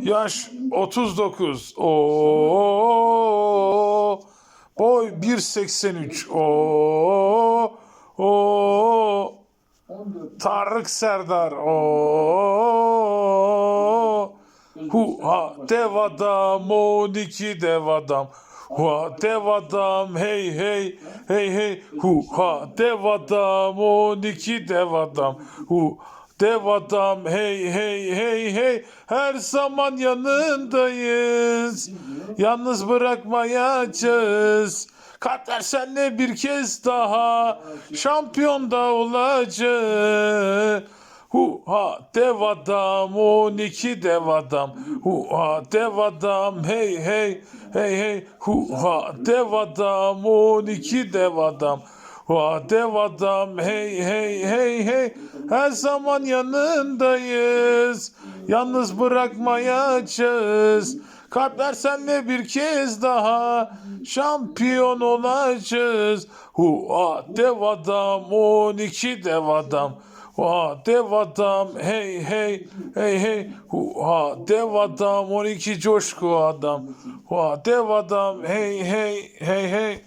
Yaş 39. Oo. Boy 1.83. Oo. Oo. 14 Tarık Serdar. Oo. Hu ha dev adam 12 dev adam. Hu ha dev adam hey hey hey hey hu ha dev adam 12 dev adam. Hu dev adam hey hey hey hey her zaman yanındayız. Yalnız bırakmayacağız. Katler senle bir kez daha şampiyon da olacağız. Hu ha dev adam 12 dev adam. Hu ha dev adam hey hey hey hey. Hu ha dev adam 12 dev adam. Hu ha dev adam hey hey hey. Her zaman yanındayız. Yalnız bırakmayacağız. Kalpler senle bir kez daha şampiyon olacağız. Hu ha dev adam 12 dev adam. Ha dev adam hey hey hey hey Hu, ha dev adam 12 coşku adam Ha dev adam hey hey hey hey